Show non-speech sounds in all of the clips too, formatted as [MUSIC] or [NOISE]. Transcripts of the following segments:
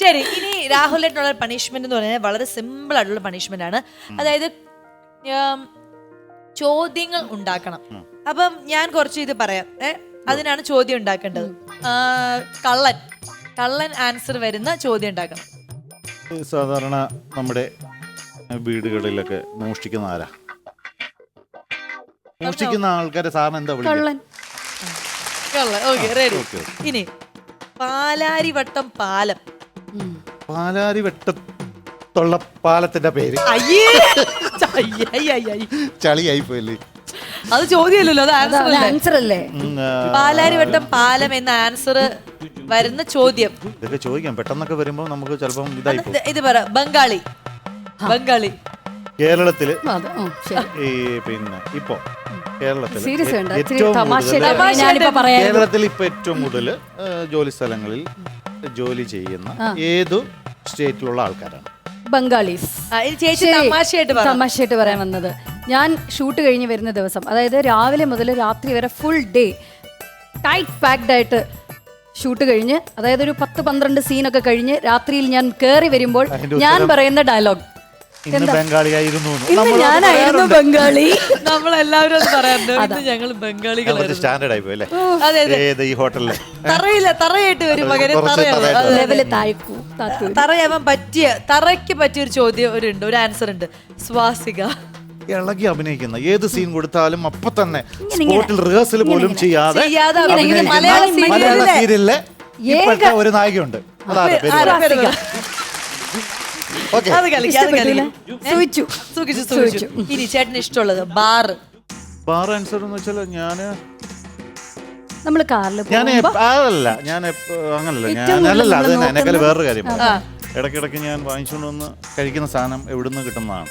ശരി ഇനി രാഹുലിനുള്ള പണിഷ്മെന്റ് എന്ന് പറയുന്നത് വളരെ സിമ്പിൾ ആയിട്ടുള്ള പണിഷ്മെന്റ് ആണ്. അതായത് ഉം, ചോദ്യങ്ങൾ ഉണ്ടാക്കണം. അപ്പം ഞാൻ കുറച്ച് ഇത് പറയാം. ഏ അതിനാണ് ചോദ്യം ഉണ്ടാക്കേണ്ടത്. ആ, കള്ളൻ കള്ളൻ ആൻസർ വരുന്ന ചോദ്യം ഉണ്ടാക്കണം. സാധാരണ നമ്മുടെ വീടുകളിലൊക്കെ മോഷ്ടിക്കുന്ന ആരാ? മോഷ്ടിക്കുന്ന ആൾക്കാരെ സാറിന് എന്താ വിളിക്കുക? കള്ളൻ. കള്ളൻ. Okay ready okay, okay. ഇനി പാലാരിവട്ടം പാലം. പാലാരി വെട്ടത്തുള്ള പാലത്തിന്റെ പേര്. അയ്യേ. [LAUGHS] അയ്യ, അയ്യ, അയ്യ, അയ്യ. ചളിയായി പോയല്ലേ അത് ചോദ്യമല്ലല്ലോ അത് ആൻസർ അല്ലേ? ആൻസർ അല്ലേ? ഉം, ആ, പാലാരിവട്ടം പാലം എന്ന ആൻസർ വരുന്ന ചോദ്യം. ഇതൊക്കെ ചോദിക്കാം. പെട്ടെന്നൊക്കെ വരുമ്പോ നമുക്ക് ചിലപ്പം ഇതായി പോകും ഇത് ഇത് പറ ബംഗാളി. ബംഗാളി. കേരളത്തിൽ അതെ ഉം, ശരി. ഈ പിന്നെ ഇപ്പൊ കേരളത്തിൽ സീരിയസ് വേണ്ട ഇച്ചിരി ഏറ്റവും കൂടുതൽ ഞാനിപ്പോ കേരളത്തിൽ ഇപ്പൊ ഏറ്റവും കൂടുതൽ ജോലി സ്ഥലങ്ങളിൽ ജോലി ചെയ്യുന്ന ഏതു സ്റ്റേറ്റിലുള്ള ആൾക്കാരാണ്? ബംഗാളീസ്. ആ, ഇനി ചേച്ചി ശരി, തമാശയായിട്ട് പറ. തമാശയായിട്ട് പറയാൻ വന്നത്. ഞാൻ ഷൂട്ട് കഴിഞ്ഞ് വരുന്ന ദിവസം അതായത് രാവിലെ മുതൽ രാത്രി വരെ ഫുൾ ഡേ ടൈറ്റ് പാക്ഡ് ആയിട്ട് ഷൂട്ട് കഴിഞ്ഞ് അതായത് ഒരു പത്ത് പന്ത്രണ്ട് സീനൊക്കെ കഴിഞ്ഞ് രാത്രിയിൽ ഞാൻ കയറി വരുമ്പോൾ ഞാൻ പറയുന്ന ഡയലോഗ് ഇന്ന് ബംഗാളിയായിരുന്നു. ഇന്ന് ഞാനായിരുന്നു ബംഗാളി. നമ്മളെല്ലാവരും അത്. പറയാറുണ്ട് ഇന്ന് ഞങ്ങൾ ബംഗാളികളായിരുന്നു. സ്റ്റാൻഡേർഡ് ആയി പോയല്ലേ അതെ അതെ. ഈ ഹോട്ടലിൽ തറയില്ല തറയായിട്ട് വരും മകനെ തറയാവും തറയാവാൻ പറ്റിയ തറയ്ക്ക് പറ്റിയ ഒരു ചോദ്യം ഒരു ഉണ്ട് ഒരു ആൻസർ ഉണ്ട്. സ്വാസിക. ഇളകി അഭിനയിക്കുന്ന ഏത് സീൻ കൊടുത്താലും അപ്പൊ തന്നെ സ്പോട്ടിൽ റിഹേഴ്സൽ പോലും ചെയ്യാതെ മലയാള സീരിയലിലെ ഒരു നായികയുണ്ട്. അതാണ് അത് കളിക്കാം അത് കളിക്ക്. സൂചിച്ചു സൂക്ഷിച്ചു സൂക്ഷിച്ചു [LAUGHS] ഇനി ചേട്ടന് ഇഷ്ടമുള്ളത് ബാർ. ബാർ ആൻസർ എന്ന് വെച്ചാൽ ഞാൻ നമ്മൾ കാറിൽ ഞാൻ അതല്ല ഞാൻ അങ്ങനല്ല. ഞാൻ അല്ലല്ല അത് തന്നെ എന്നെക്കാൾ വേറൊരു കാര്യം ഇടയ്ക്കിടയ്ക്ക് ഞാൻ വാങ്ങിച്ചുകൊണ്ട് വന്ന് കഴിക്കുന്ന സാധനം എവിടുന്ന് കിട്ടുന്നതാണ്.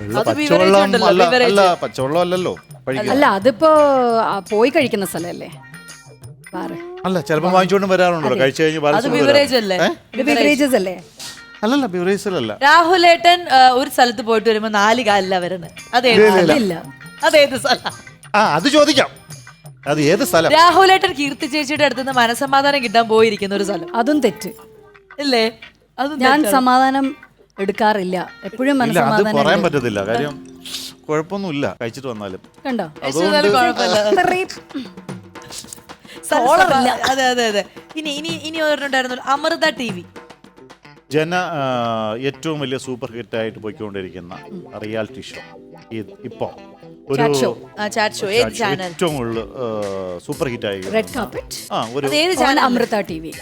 വെള്ള പച്ചവെള്ളം അല്ല. അല്ല പച്ചവെള്ളം അല്ലല്ലോ അല്ല അതിപ്പോ പോയി കഴിക്കുന്ന സ്ഥലല്ലേ അല്ല ചിലപ്പോൾ വാങ്ങിച്ചുകൊണ്ട് വരാറുണ്ടല്ലോ കഴിച്ചു കഴിഞ്ഞ് അല്ലല്ല ബിവറേജിലല്ല രാഹുലേട്ടൻ ഏട്ടൻ ഒരു സ്ഥലത്ത് പോയിട്ട് വരുമ്പോ നാല് കാലില വരുന്നത് അതേത് സ്ഥലം? ഇല്ല അതേത് സ്ഥലം? ആ അത് ചോദിക്കാം. അത് ഏത് സ്ഥലം? രാഹുലേട്ടൻ കീർത്തി ചേച്ചിയുടെ അടുത്ത് നിന്ന് മനസമാധാനം കിട്ടാൻ പോയിരിക്കുന്ന ഒരു സ്ഥലം. അതും തെറ്റ്. ഇല്ലേ? അത് ഞാൻ സമാധാനം എടുക്കാറില്ല. എപ്പോഴും ഇല്ല അത് മനസ്സമാധാനം പറയാൻ പറ്റത്തില്ല. കാര്യം കുഴപ്പമൊന്നുമില്ല കഴിച്ചിട്ട് വന്നാലും. കണ്ടോ? അതെ അതെ അതെ ഇനി ഇനി ഇനി ഒരെണ്ണുണ്ടായിരുന്നു അമൃത ടി വി. ജന ഏറ്റവും വലിയ സൂപ്പർ ഹിറ്റ് ആയിട്ട് പോയിക്കൊണ്ടിരിക്കുന്ന റിയാലിറ്റി ഷോ. ഇപ്പോ. ഒരു Chat show. Chat show. ഏത് ചാനൽ? ഏറ്റവും കൂടുതൽ സൂപ്പർ ഹിറ്റ് ആയി റെഡ് കാർപ്പറ്റ് ആ ഒരു അത് channel? Amrita TV okay.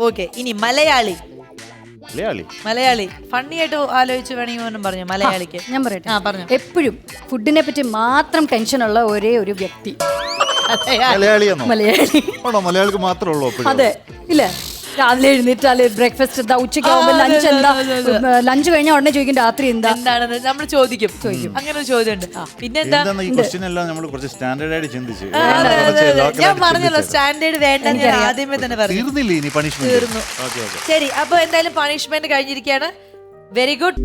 Okay. ഇനി മലയാളി. മലയാളി. മലയാളി. ഫണ്ണി ആയിട്ട് ആലോചിച്ച് വേണമെങ്കിൽ പറഞ്ഞു? മലയാളിക്ക്. ഞാൻ പറയട്ടെ? ആ പറഞ്ഞു. എപ്പോഴും ഫുഡിനെ പറ്റി മാത്രം ടെൻഷനുള്ള ഒരേ ഒരു വ്യക്തി. മലയാളിയാണോ? മലയാളി. ആണോ? മലയാളിക്ക് മാത്രമേ ഉള്ളൂ അപ്പോഴും അതെ ഇല്ല. രാവിലെ എഴുന്നേറ്റാൽ ബ്രേക്ക്ഫാസ്റ്റ് എന്താ? ഉച്ചയ്ക്ക് ആവുമ്പോ ലഞ്ച് എന്താ? ലഞ്ച് കഴിഞ്ഞാൽ ഉടനെ ചോദിക്കും രാത്രി എന്താ? എന്താണെന്ന് നമ്മൾ ചോദിക്കും. ചോദിക്കും. അങ്ങനെ ഒരു ചോദ്യം ഉണ്ട് പിന്നെന്താ? ഈ ക്വസ്റ്റ്യൻ എല്ലാം നമ്മൾ കുറച്ച് സ്റ്റാൻഡേർഡ് ആയിട്ട് ചിന്തിച്ച് അതെ, അതെ, കുറച്ച് അതെ. local ഞാൻ ആയിട്ട് പറഞ്ഞല്ലോ. സ്റ്റാൻഡേർഡ് വേണ്ട എന്ന് ഞാൻ ആദ്യമേ തന്നെ പറഞ്ഞു. തീർന്നില്ലേ ഇനി പണിഷ്മെന്റ് തീർന്നു. Okay okay. ശരി അപ്പൊ എന്തായാലും പണിഷ്മെന്റ് കഴിഞ്ഞിരിക്കുകയാണ് വെരി ഗുഡ്